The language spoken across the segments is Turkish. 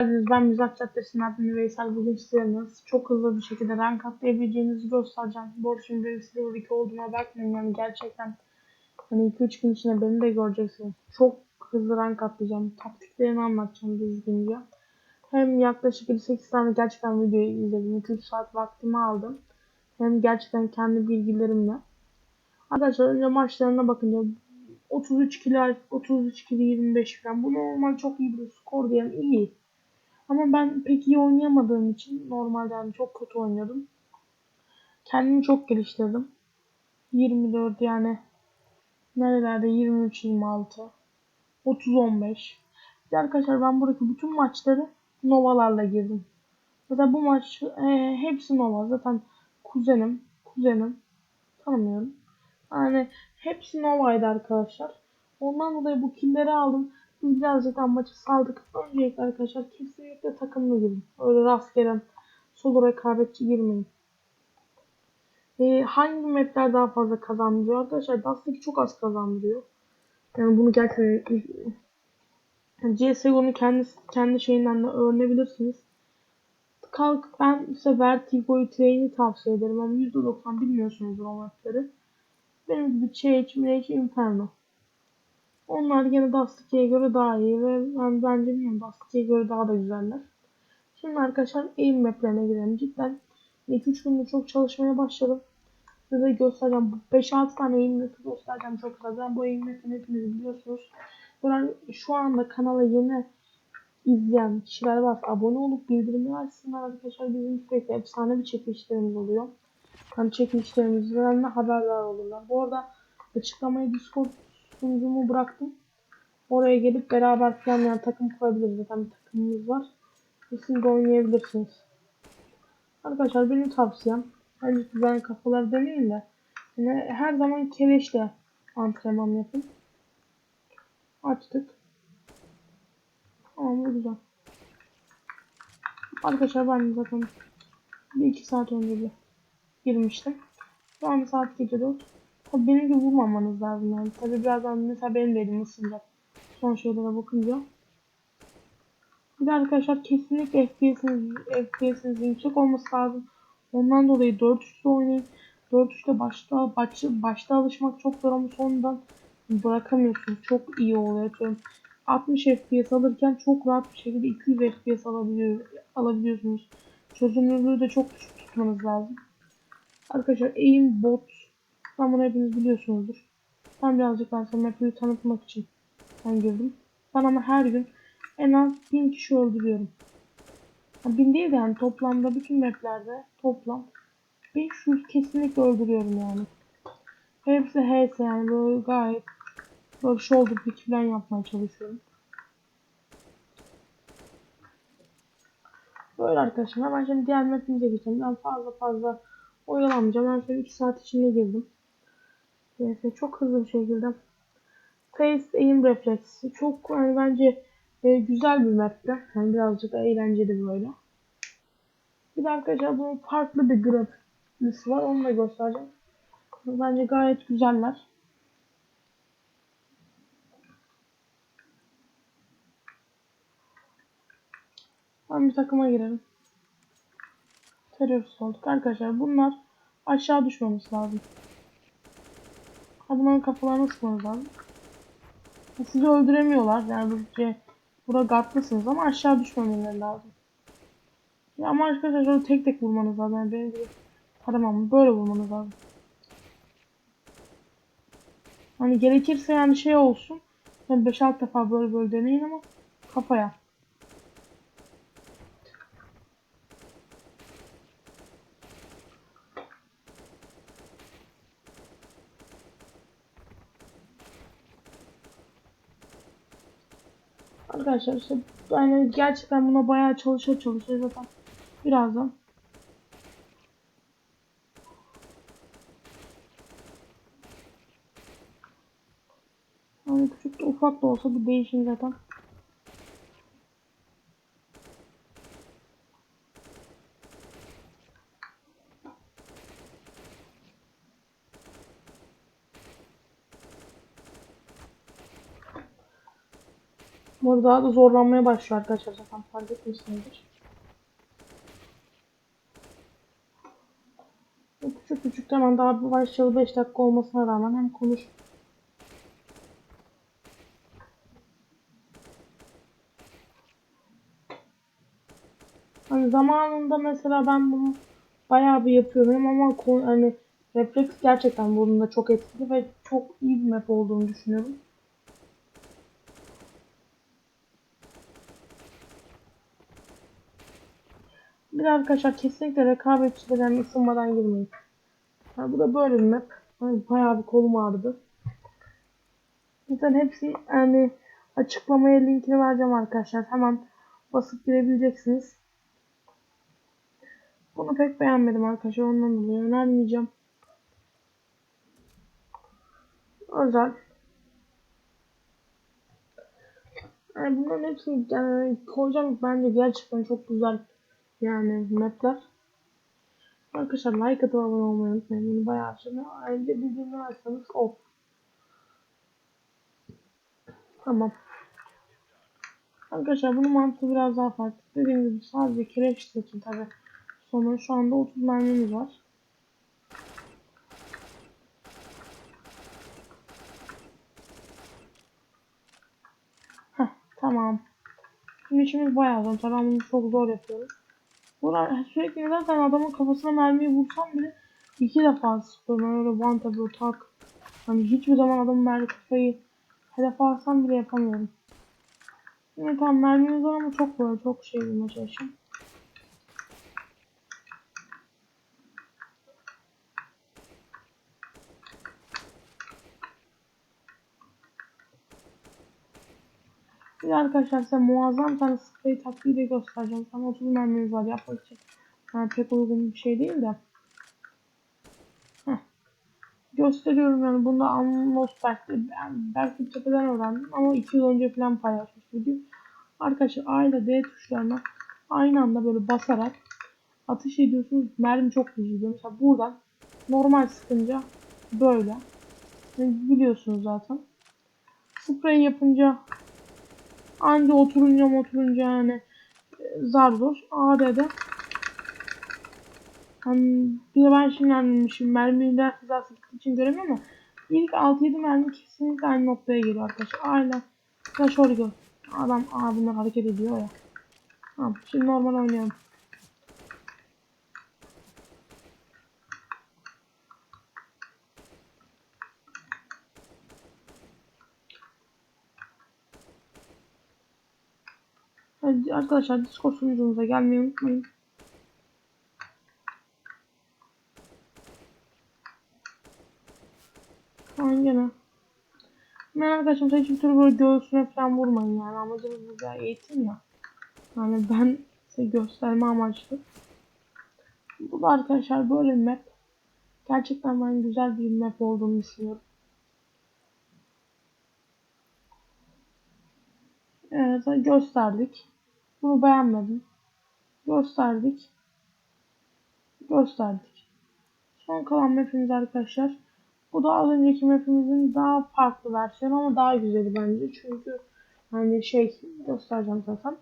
Ben Mizah Caddesi'nden Admin Veysel bugün nasıl çok hızlı bir şekilde rank atlayabileceğinizi göstereceğim. Bu arada şimdi benim Silver 2 olduğuma bakmayın yani gerçekten hani 2-3 gün içinde beni de göreceksiniz. Çok hızlı rank atlayacağım. Taktiklerini anlatacağım düzgünce. Hem yaklaşık 7-8 tane gerçekten video izledim. 2-3 saat vaktimi aldım. Hem gerçekten kendi bilgilerimle. Arkadaşlar önce maçlarına bakınca 33 kilo 33 kilo 25 falan. Bu normal çok iyi bir skor diyen iyi. Ama ben pek iyi oynayamadığım için normalde yani çok kötü oynuyordum. Kendimi çok geliştirdim. 24 yani nerelerde 23 26 30 15. Bir de arkadaşlar ben buradaki bütün maçları novalarla girdim. Mesela bu maç e, hepsi nova. Zaten kuzenim, kuzenim tanımıyorum. Yani hepsi novaydı arkadaşlar. Ondan dolayı bu killeri aldım. Birazcık maçı saldık. Öncelikle arkadaşlar kesinlikle takımlı girin. Öyle rastgele solo rekabetçi girmeyin. Ee, hangi mapler daha fazla kazandırıyor? Arkadaşlar Dust'taki çok az kazandırıyor. Yani bunu gerçekten CSGO'nun kendi, kendi şeyinden de öğrenebilirsiniz. Kalk ben size Vertigo'yu Train'i tavsiye ederim ama %90 bilmiyorsunuzdur o mapleri. Benim gibi Change, Mirage, Inferno. Onlar yine Dust 2'ye göre daha iyi ve ben bence bilmiyorum Dust 2'ye göre daha da güzeller. Şimdi arkadaşlar aim maplerine girelim. Cidden 2-3 gündür çok çalışmaya başladım. Size göstereceğim. 5-6 tane aim map'i göstereceğim çok. Ben bu aim map'ini hepiniz biliyorsunuz. Yani şu anda kanala yeni izleyen kişiler varsa abone olup bildirimleri açsınlar arkadaşlar. Bizim sürekli efsane bir çekilişlerimiz oluyor. Hani çekilişlerimizden de haberdar olurlar. Bu arada açıklamayı Discord sunucumu bıraktım. Oraya gelip beraber yani takım kurabiliriz. Zaten bir takımımız var. Ve siz de oynayabilirsiniz. Arkadaşlar benim tavsiyem bence güzel kafalar demeyin de yani her zaman keleşle antrenman yapın. Açtık. Tamam bu güzel. Arkadaşlar ben zaten bir iki saat önce girmiştim. Şu an saat gece 4. Benim gibi vurmamanız lazım yani. Tabii birazdan mesela benim de elim ısınacak. Son şeylere bakınca. Bir de arkadaşlar kesinlikle FPS'iniz FPS'iniz yüksek olması lazım. Ondan dolayı 4 3'te oynayın. 4 3'te başta, başta, başta alışmak çok zor ama sonradan bırakamıyorsunuz. Çok iyi oluyor. Atıyorum 60 FPS alırken çok rahat bir şekilde 200 FPS alabiliyor, alabiliyorsunuz. Çözünürlüğü de çok düşük tutmanız lazım. Arkadaşlar aim bot ben bunu hepiniz biliyorsunuzdur. Ben birazcık daha sonra map'i tanıtmak için ben girdim. Ben ama her gün en az 1000 kişi öldürüyorum. Yani 1000 değil de yani toplamda bütün maplerde toplam 500 kesinlikle öldürüyorum yani. Hepsi HS yani böyle gayet böyle shoulder pick falan yapmaya çalışıyorum. Böyle arkadaşlar hemen şimdi diğer mapimize geçelim. Ben fazla fazla oyalanmayacağım. Ben şöyle 2 saat içinde girdim. Neyse çok hızlı bir şekilde. Face aim reflex. Çok yani bence e, güzel bir map'te. Yani birazcık eğlenceli böyle. Bir de arkadaşlar bunun farklı bir grafisi var. Onu da göstereceğim. Bence gayet güzeller. Ben bir takıma girelim. Terörist olduk. Arkadaşlar bunlar aşağı düşmemiz lazım. Ha bunların kafalarını lazım. Sizi öldüremiyorlar. Yani böylece burada gatlısınız ama aşağı düşmemeleri lazım. Ya ama arkadaşlar tek tek vurmanız lazım. Yani benim gibi taramam. Böyle vurmanız lazım. Hani gerekirse yani şey olsun. Yani 5-6 defa böyle böyle deneyin ama kafaya. Arkadaşlar işte yani gerçekten buna bayağı çalışıyor çalışıyor zaten birazdan. Yani küçük de ufak da olsa bir değişim zaten. Bu daha da zorlanmaya başlıyor arkadaşlar zaten fark etmişsinizdir. Küçük küçük hemen daha başlayalı 5 dakika olmasına rağmen hem konuş Hani zamanında mesela ben bunu bayağı bir yapıyorum ama hani refleks gerçekten bunun da çok etkili ve çok iyi bir map olduğunu düşünüyorum. Bir arkadaşlar kesinlikle rekabetçilerden ısınmadan girmeyin. Ha, bu da böyle bir map. Hani bayağı bir kolum ağrıdı. Zaten hepsi yani açıklamaya linkini vereceğim arkadaşlar. Hemen basıp girebileceksiniz. Bunu pek beğenmedim arkadaşlar. Ondan dolayı önermeyeceğim. Özel. Yani bunların hepsini yani koyacağım. Bence gerçekten çok güzel yani mapler. Arkadaşlar like atıp abone olmayı unutmayın. Bunu bayağı açın. Ayrıca bildirimleri açsanız of. Tamam. Arkadaşlar bunun mantığı biraz daha farklı. Dediğim gibi sadece kireç seçin tabi. Sonra şu anda 30 mermimiz var. Heh, tamam. Şimdi işimiz bayağı zor. Tabii ben bunu çok zor yapıyorum. Buna sürekli zaten adamın kafasına mermiyi vursam bile iki defa sıkıyorum. Yani öyle one böyle tak. Hani hiçbir zaman adamın mermi kafayı hedef alsam bile yapamıyorum. Şimdi tamam mermimiz var ama çok böyle çok şey bulmaya çalışıyorum. Bir arkadaşlar size muazzam tane sprey taktiği de göstereceğim. Sana 30 mermimiz var yapmak için. Yani pek uygun bir şey değil de. Heh. Gösteriyorum yani bunda Anlos belki, belki tepeden öğrendim ama 2 yıl önce falan paylaşmış video. Arkadaşlar A ile D tuşlarına aynı anda böyle basarak atış ediyorsunuz. Mermi çok hızlı. Mesela buradan normal sıkınca böyle. Biliyorsunuz zaten. Sprey yapınca Anca oturunca oturunca yani zar zor. AD'de hani bir de ben şimdi anlamışım. Mermiyi de gittiği için göremiyorum ama ilk 6-7 mermi kesinlikle aynı noktaya geliyor arkadaşlar. Aynen. Flash gör. Adam aa bunlar hareket ediyor ya. Tamam şimdi normal oynayalım. Arkadaşlar Discord sunucumuza gelmeyi unutmayın. Aynen. Ben arkadaşım hiçbir türlü böyle göğsüne falan vurmayın yani amacımız burada eğitim ya. Yani ben size gösterme amaçlı. Bu da arkadaşlar böyle bir map. Gerçekten ben güzel bir map olduğunu düşünüyorum. Evet gösterdik. Bunu beğenmedim. Gösterdik. Gösterdik. Son kalan mapimiz arkadaşlar. Bu da az önceki mapimizin daha farklı versiyonu ama daha güzeli bence. Çünkü hani şey göstereceğim zaten.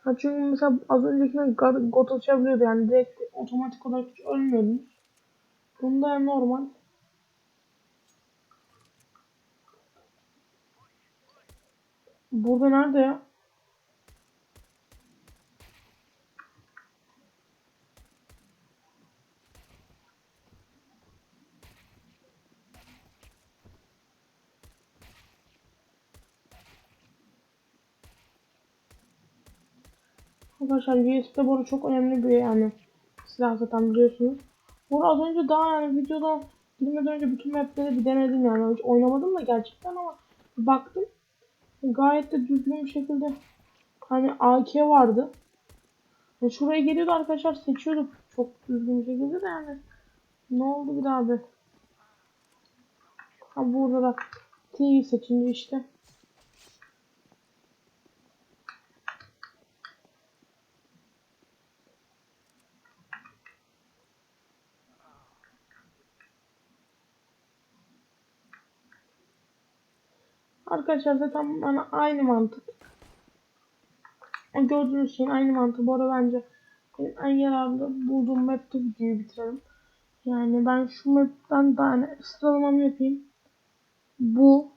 Ha çünkü mesela az öncekine got açabiliyordu yani direkt otomatik olarak hiç ölmüyordunuz. Bunda normal. Burada nerede ya? Arkadaşlar USB'de boru çok önemli bir yani silah zaten biliyorsunuz. Bu az önce daha yani videoda girmeden önce bütün mapleri bir denedim yani hiç oynamadım da gerçekten ama baktım gayet de düzgün bir şekilde hani AK vardı. Yani şuraya geliyordu arkadaşlar seçiyorduk çok düzgün bir şekilde de yani ne oldu bir be. Ha burada da T'yi seçince işte Arkadaşlar zaten bana aynı mantık. Gördüğünüz şeyin aynı mantığı. Bu arada bence benim en yararlı bulduğum map'te videoyu bitirelim. Yani ben şu map'ten daha hani sıralamamı yapayım. Bu.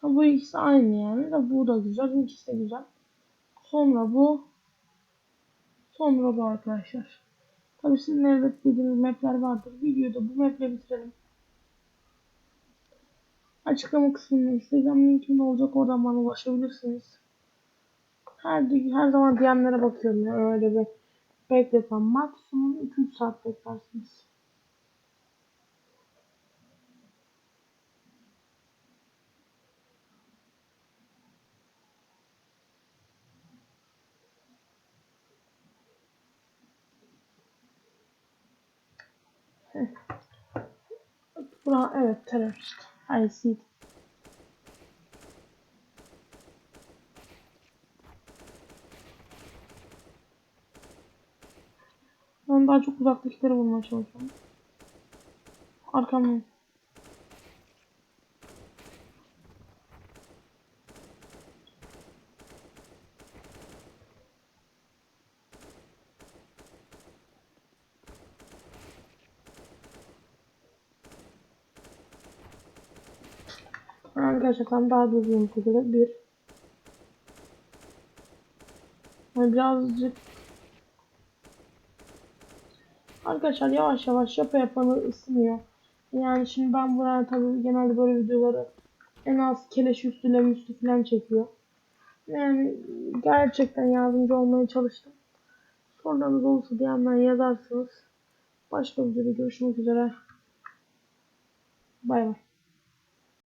Ha, bu ikisi aynı yani. Da bu da güzel. Bu ikisi de güzel. Sonra bu. Sonra bu arkadaşlar. Tabi sizin elbet bildiğiniz mapler vardır. Videoda bu maple bitirelim. Açıklama kısmında Instagram linkim olacak. Oradan bana ulaşabilirsiniz. Her, her zaman DM'lere bakıyorum ya. Öyle bir bekletmem. Maksimum 2-3 saat beklersiniz. Bura evet terörist. I see. it. Ben daha çok uzaktakileri bulmaya çalışıyorum. Arkamdan. Arkadaşlar tam daha bir şekilde bir Yani birazcık Arkadaşlar yavaş yavaş yapa yapa ısınıyor. Yani şimdi ben buraya tabii genelde böyle videoları en az keleş üstü lem üstü falan çekiyor. Yani gerçekten yardımcı olmaya çalıştım. Sorularınız olursa diyenler yazarsınız. Başka videoda görüşmek üzere. Bay bay.